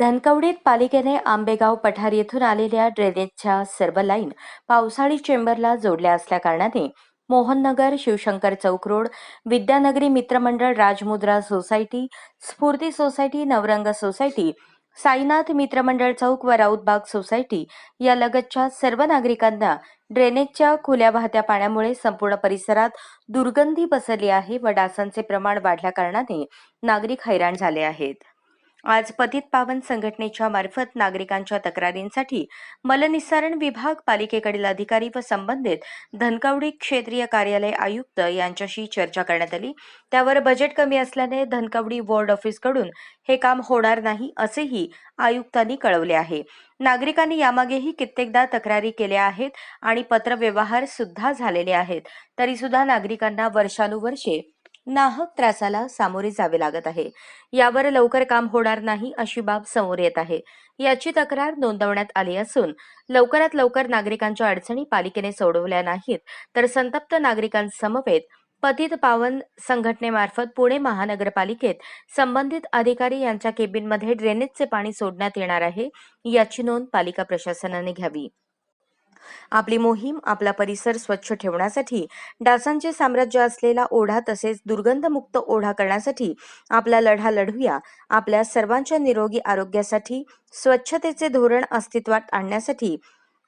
धनकवडीत पालिकेने आंबेगाव पठार येथून आलेल्या ड्रेनेजच्या सर्व लाईन पावसाळी चेंबरला जोडल्या असल्याकारणाने Mohannagar Shivshankar chowk road Vidyanagari Mitramandal Rajmudra society Sphurti society Navrang society Sainath Mitramandal chowk व राऊतबाग सोसायटी या लगतच्या सर्व नागरिकांना ड्रेनेजच्या खुल्या वाहत्या पाण्यामुळे संपूर्ण परिसरात दुर्गंधी पसरली आहे व डासांचे प्रमाण वाढल्याकारणाने नागरिक हैराण झाले आहेत. आज पतित पावन संघटनेच्या मार्फत नागरिकांच्या तक्रारींसाठी मलनिस्सारण विभाग पालिकेकडील अधिकारी व संबंधित धनकवडी क्षेत्रीय कार्यालय आयुक्त यांच्याशी चर्चा करण्यात आली. त्यावर बजेट कमी असल्याने धनकवडी वॉर्ड ऑफिसकडून हे काम होणार नाही असेही आयुक्तांनी कळवले आहे. नागरिकांनी यामागेही कित्येकदा तक्रारी केल्या आहेत आणि पत्रव्यवहार सुद्धा झालेले आहेत. तरी सुद्धा नागरिकांना वर्षानुवर्षे नाहक त्रासाला सामोरे जावे लागत आहे. यावर लवकर काम होणार नाही अशी बाब समोर येत आहे. याची तक्रार नोंदवण्यात आली असून लवकरात लवकर नागरिकांच्या अडचणी पालिकेने सोडवल्या नाहीत तर संतप्त नागरिकांसमवेत पतित पावन संघटनेमार्फत पुणे महानगरपालिकेत संबंधित अधिकारी यांच्या केबिनमध्ये ड्रेनेजचे पाणी सोडण्यात येणार आहे याची नोंद पालिका प्रशासनाने घ्यावी. आपली मोहीम आपला परिसर स्वच्छ ठेवण्यासाठी डासांचे साम्राज्य असलेला ओढा तसेच दुर्गंधमुक्त ओढा करण्यासाठी आपला लढा लढूया. आपल्या सर्वांच्या निरोगी आरोग्यासाठी स्वच्छतेचे धोरण अस्तित्वात आणण्यासाठी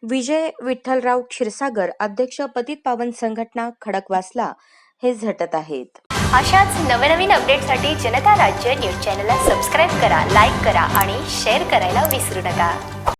विजय विठ्ठलराव क्षीरसागर अध्यक्ष पतित पावन संघटना खडकवासला हे झटत आहेत. अशाच नवनवीन अपडेटसाठी जनता राज्य न्यूज चॅनलला सबस्क्राईब करा लाईक करा आणि शेअर करायला विसरू नका.